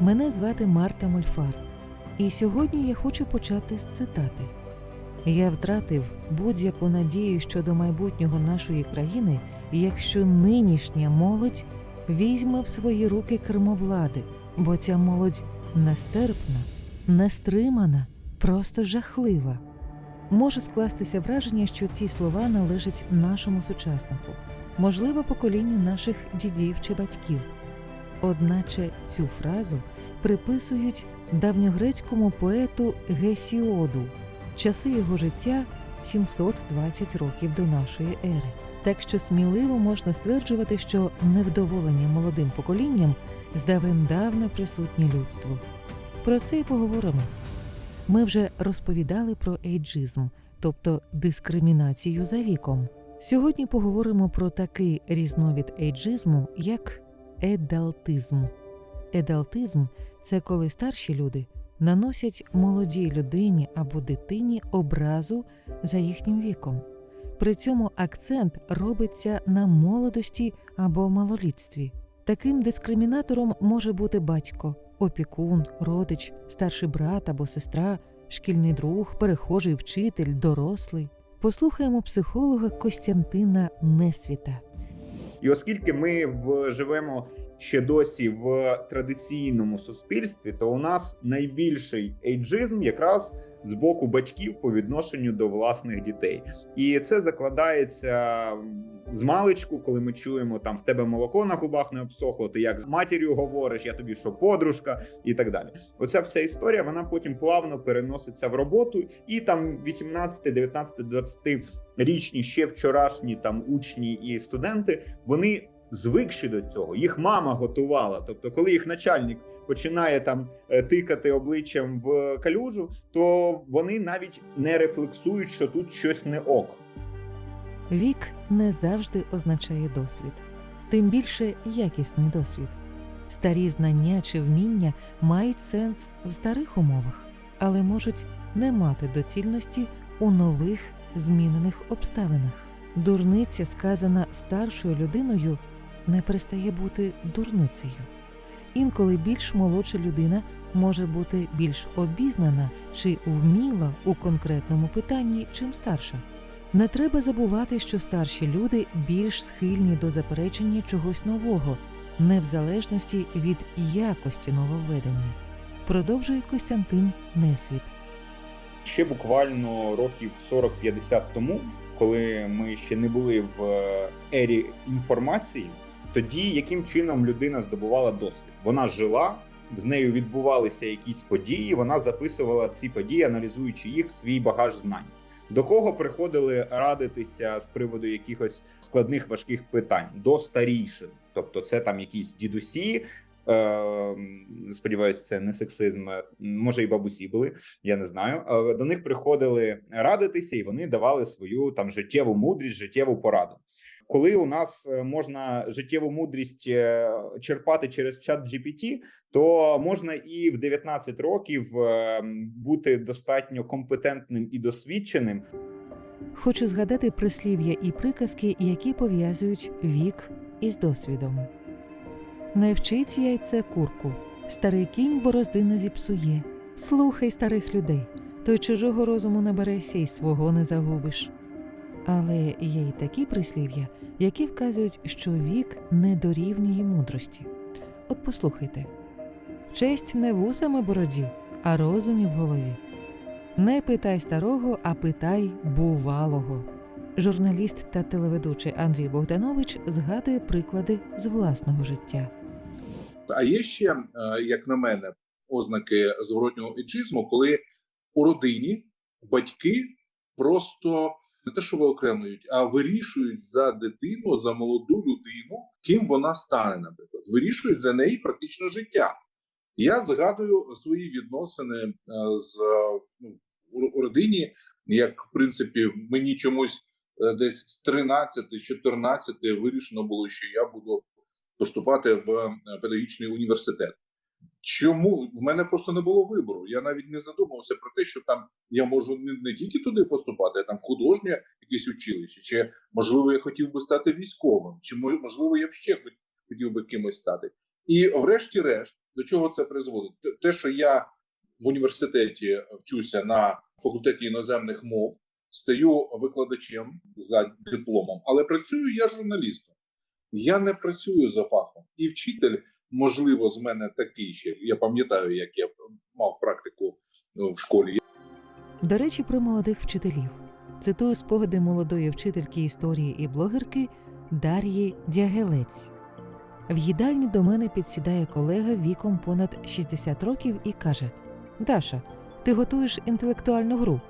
Мене звати Марта Мольфар, і сьогодні я хочу почати з цитати. Я втратив будь-яку надію щодо майбутнього нашої країни, якщо нинішня молодь візьме в свої руки кермо влади, бо ця молодь нестерпна, нестримана, просто жахлива. Може скластися враження, що ці слова належать нашому сучаснику, можливо, поколінню наших дідів чи батьків. Одначе цю фразу приписують давньогрецькому поету Гесіоду, часи його життя 720 років до нашої ери. Так що сміливо можна стверджувати, що невдоволення молодим поколінням здавен-давна присутнє людству. Про це й поговоримо. Ми вже розповідали про ейджизм, тобто дискримінацію за віком. Сьогодні поговоримо про такий різновид ейджизму, як едалтизм. Едалтизм це коли старші люди наносять молодій людині або дитині образу за їхнім віком. При цьому акцент робиться на молодості або малолітстві. Таким дискримінатором може бути батько, опікун, родич, старший брат або сестра, шкільний друг, перехожий вчитель, дорослий. Послухаємо психолога Костянтина Несвіта. І оскільки ми в, живемо ще досі в традиційному суспільстві, то у нас найбільший ейджизм якраз з боку батьків по відношенню до власних дітей, і це закладається з маличку, коли ми чуємо там в тебе молоко на губах не обсохло, ти як з матір'ю говориш, я тобі що подружка, і так далі. Оця вся історія вона потім плавно переноситься в роботу, і там 18, 19, 20 річні ще вчорашні там учні і студенти вони. Звикші до цього, їх мама готувала. Тобто, коли їх начальник починає там е, тикати обличчям в калюжу, то вони навіть не рефлексують, що тут щось не ок. Вік не завжди означає досвід, тим більше якісний досвід. Старі знання чи вміння мають сенс в старих умовах, але можуть не мати доцільності у нових змінених обставинах. Дурниця, сказана старшою людиною, не перестає бути дурницею. Інколи більш молодша людина може бути більш обізнана чи вміла у конкретному питанні, чим старша. Не треба забувати, що старші люди більш схильні до заперечення чогось нового, не в залежності від якості нововведення. Продовжує Костянтин Несвіт. Ще буквально років 40-50 тому, коли ми ще не були в е, ері інформації, тоді яким чином людина здобувала досвід? Вона жила, з нею відбувалися якісь події. Вона записувала ці події, аналізуючи їх в свій багаж знань. До кого приходили радитися з приводу якихось складних важких питань до старішин, тобто це там якісь дідусі. Е, сподіваюся, це не сексизм. Може, і бабусі були, я не знаю. Е, До них приходили радитися, і вони давали свою там життєву мудрість, життєву пораду. Коли у нас е, можна життєву мудрість е, черпати через чат GPT, то можна і в 19 років бути достатньо компетентним і досвідченим. Хочу згадати прислів'я і приказки, які пов'язують вік із досвідом. Не вчить яйце курку, старий кінь борозди не зіпсує. Слухай старих людей, то чужого розуму наберешся і свого не загубиш. Але є й такі прислів'я, які вказують, що вік не дорівнює мудрості. От послухайте: честь не вусами бороді, а розумі в голові. Не питай старого, а питай бувалого. Журналіст та телеведучий Андрій Богданович згадує приклади з власного життя. А є ще, е, як на мене, ознаки зворотнього еджизму, коли у родині батьки просто не те, що виокремлюють, а вирішують за дитину, за молоду людину, ким вона стане, наприклад, вирішують за неї практично життя. Я згадую свої відносини е, з е, ну, у- родині, як в принципі мені чомусь десь з 13-14 вирішено було, що я буду поступати в е, педагогічний університет. Чому в мене просто не було вибору? Я навіть не задумався про те, що там я можу не, не тільки туди поступати, а там в художнє якесь училище, чи можливо я хотів би стати військовим, чи мож- можливо я б ще хот- хотів би кимось стати. І врешті-решт, до чого це призводить? Те, що я в університеті вчуся на факультеті іноземних мов, стаю викладачем за дипломом, але працюю я журналістом. Я не працюю за фахом, і вчитель, можливо, з мене такий ще. Я пам'ятаю, як я мав практику е, в школі. До речі, про молодих вчителів. Цитую спогади молодої вчительки історії і блогерки Дар'ї Дягелець. В їдальні до мене підсідає колега віком понад 60 років і каже: Даша, ти готуєш інтелектуальну гру?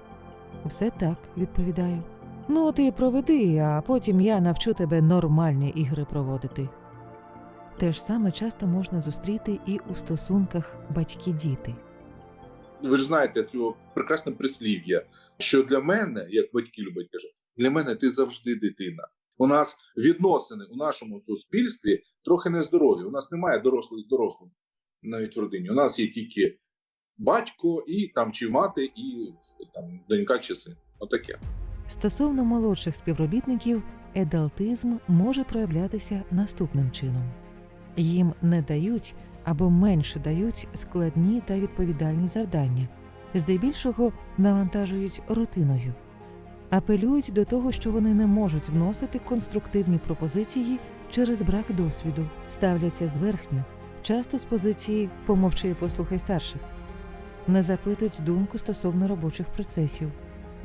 Все так, відповідаю. Ну, ти проведи, а потім я навчу тебе нормальні ігри проводити. Те ж саме часто можна зустріти і у стосунках батьки-діти. Ви ж знаєте цю прекрасне прислів'я, що для мене, як батьки люблять кажуть, для мене ти завжди дитина. У нас відносини у нашому суспільстві трохи нездорові. У нас немає дорослих з дорослим навіть в родині. У нас є тільки батько і там чи мати, і там донька чи син. Отаке. Стосовно молодших співробітників, едалтизм може проявлятися наступним чином: їм не дають або менше дають складні та відповідальні завдання, здебільшого навантажують рутиною, апелюють до того, що вони не можуть вносити конструктивні пропозиції через брак досвіду, ставляться зверхньо, часто з позиції помовчи і послухай старших, не запитують думку стосовно робочих процесів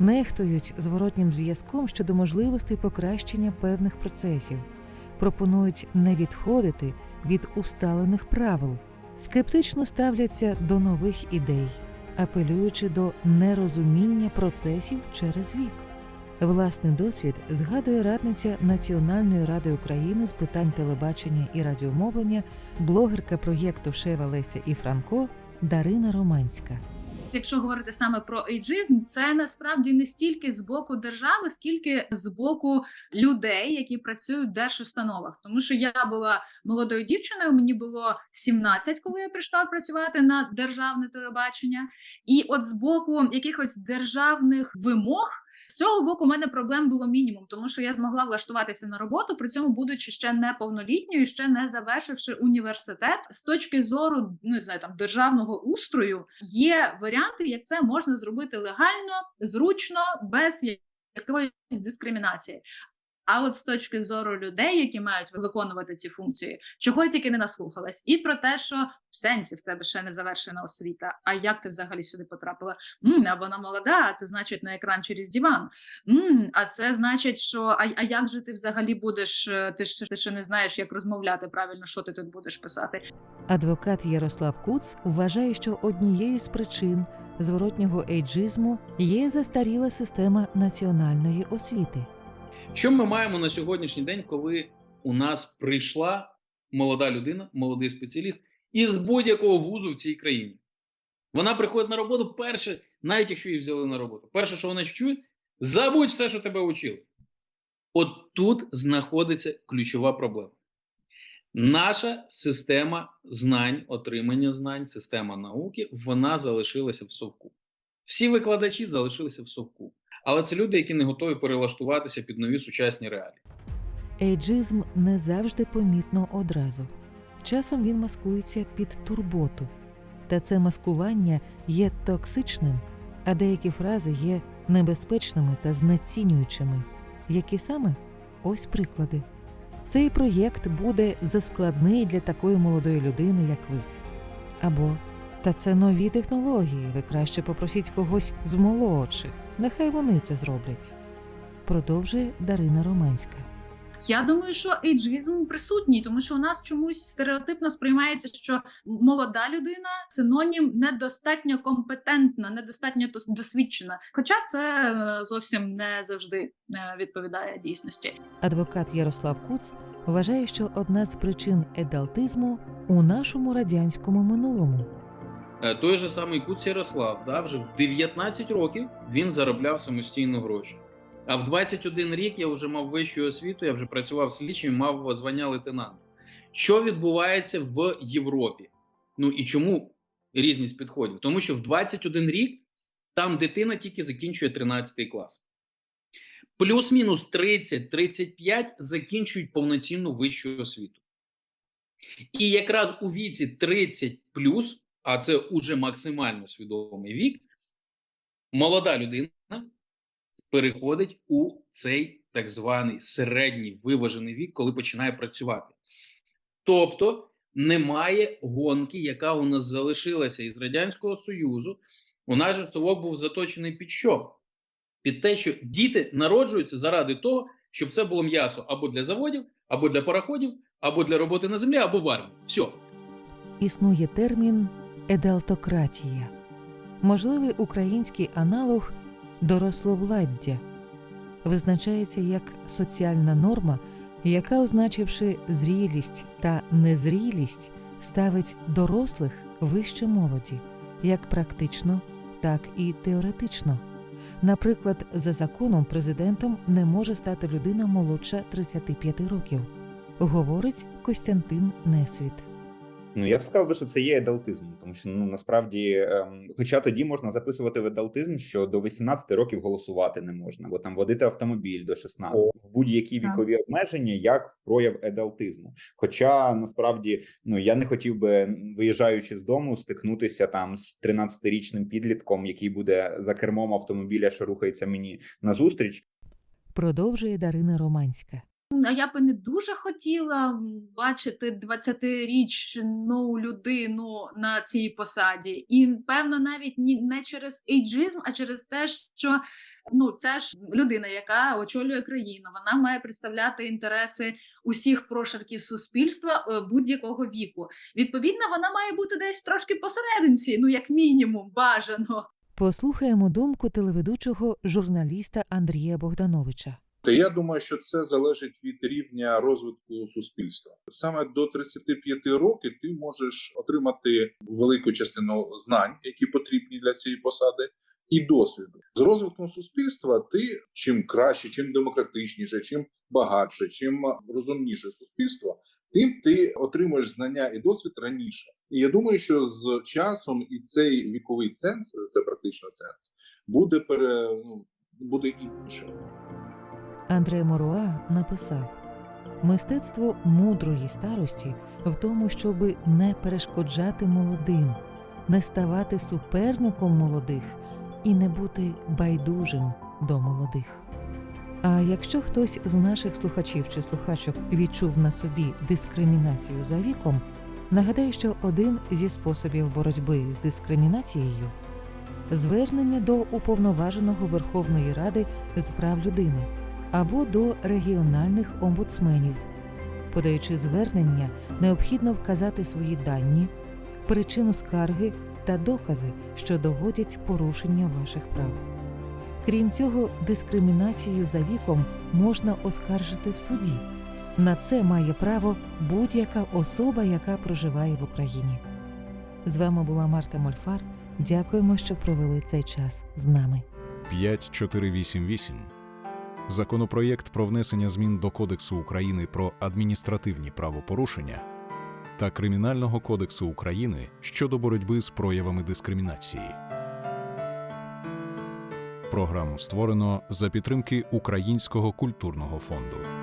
нехтують зворотнім зв'язком щодо можливостей покращення певних процесів, пропонують не відходити від усталених правил, скептично ставляться до нових ідей, апелюючи до нерозуміння процесів через вік. Власний досвід згадує радниця Національної ради України з питань телебачення і радіомовлення, блогерка проєкту Шева Леся і Франко Дарина Романська. Якщо говорити саме про ейджизм, це насправді не стільки з боку держави, скільки з боку людей, які працюють в держустановах. Тому що я була молодою дівчиною, мені було 17, коли я прийшла працювати на державне телебачення, і от з боку якихось державних вимог. З цього боку, у мене проблем було мінімум, тому що я змогла влаштуватися на роботу, при цьому будучи ще неповнолітньою, ще не завершивши університет. З точки зору ну, не знаю, там державного устрою є варіанти, як це можна зробити легально, зручно, без якоїсь дискримінації. А от з точки зору людей, які мають виконувати ці функції, чого я тільки не наслухалась, і про те, що в сенсі в тебе ще не завершена освіта. А як ти взагалі сюди потрапила? М, а вона молода, а це значить на екран через диван. М, а це значить, що а, а як же ти взагалі будеш? е, Ти ж ти ще не знаєш, як розмовляти правильно, що ти тут будеш писати. Адвокат Ярослав Куц вважає, що однією з причин зворотнього ейджизму є застаріла система національної освіти. Що ми маємо на сьогоднішній день, коли у нас прийшла молода людина, молодий спеціаліст із будь-якого вузу в цій країні? Вона приходить на роботу перше, навіть якщо її взяли на роботу. Перше, що вона чує, забудь все, що тебе учили. От тут знаходиться ключова проблема. Наша система знань, отримання знань, система науки, вона залишилася в совку. Всі викладачі залишилися в совку. Але це люди, які не готові перелаштуватися під нові сучасні реалії. Ейджизм не завжди помітно одразу. Часом він маскується під турботу. Та це маскування є токсичним, а деякі фрази є небезпечними та знецінюючими. Які саме? Ось приклади. Цей проєкт буде заскладний для такої молодої людини, як ви. Або та це нові технології. Ви краще попросіть когось з молодших. Нехай вони це зроблять. Продовжує Дарина Романська. Я думаю, що ейджизм присутній, тому що у нас чомусь стереотипно сприймається, що молода людина синонім недостатньо компетентна, недостатньо досвідчена. Хоча це е, зовсім не завжди е, відповідає дійсності. Адвокат Ярослав Куц вважає, що одна з причин едалтизму у нашому радянському минулому. Е, Той же самий Куц Ярослав, да, вже в 19 років він заробляв самостійно гроші. А в 21 рік я вже мав вищу освіту, я вже працював слідчим, мав звання лейтенанта. Що відбувається в Європі? Ну і чому різність підходів? Тому що в 21 рік там дитина тільки закінчує 13 клас. Плюс-мінус 30-35 закінчують повноцінну вищу освіту. І якраз у віці 30 а це уже максимально свідомий вік, молода людина переходить у цей так званий середній виважений вік, коли починає працювати. Тобто немає гонки, яка у нас залишилася із Радянського Союзу. У нас же совок був заточений під що? Під те, що діти народжуються заради того, щоб це було м'ясо або для заводів, або для пароходів, або для роботи на землі, або в армії. Все. Існує термін едалтократія, можливий український аналог дорословладдя, визначається як соціальна норма, яка, означивши зрілість та незрілість, ставить дорослих вище молоді, як практично, так і теоретично. Наприклад, за законом президентом не може стати людина молодша 35 років, говорить Костянтин Несвіт. Ну я б сказав би, що це є едалтизм, тому що ну насправді, ем, хоча тоді можна записувати в едалтизм, що до 18 років голосувати не можна, або там водити автомобіль до 16. будь-які Так. вікові обмеження як в прояв едалтизму. Хоча насправді ну я не хотів би, виїжджаючи з дому, стикнутися там з 13-річним підлітком, який буде за кермом автомобіля, що рухається мені назустріч. Продовжує Дарина Романська. А я би не дуже хотіла бачити 20-річну людину на цій посаді, і певно, навіть ні не через ейджизм, а через те, що ну це ж людина, яка очолює країну. Вона має представляти інтереси усіх прошарків суспільства е, будь-якого віку. Відповідно, вона має бути десь трошки посерединці, ну як мінімум, бажано. Послухаємо думку телеведучого журналіста Андрія Богдановича. Я думаю, що це залежить від рівня розвитку суспільства. Саме до 35 років ти можеш отримати велику частину знань, які потрібні для цієї посади, і досвіду. З розвитком суспільства ти чим краще, чим демократичніше, чим багатше, чим розумніше суспільство, тим ти отримуєш знання і досвід раніше. І я думаю, що з часом і цей віковий ценз, це практично ценз, буде пере ну, буде іншим. Андре Моруа написав: мистецтво мудрої старості в тому, щоби не перешкоджати молодим, не ставати суперником молодих і не бути байдужим до молодих. А якщо хтось з наших слухачів чи слухачок відчув на собі дискримінацію за віком, нагадаю, що один зі способів боротьби з дискримінацією звернення до уповноваженого Верховної Ради з прав людини або до регіональних омбудсменів. Подаючи звернення, необхідно вказати свої дані, причину скарги та докази, що доводять порушення ваших прав. Крім цього, дискримінацію за віком можна оскаржити в суді. На це має право будь-яка особа, яка проживає в Україні. З вами була Марта Мольфар. Дякуємо, що провели цей час з нами. 5488 Законопроєкт про внесення змін до Кодексу України про адміністративні правопорушення та Кримінального кодексу України щодо боротьби з проявами дискримінації. Програму створено за підтримки Українського культурного фонду.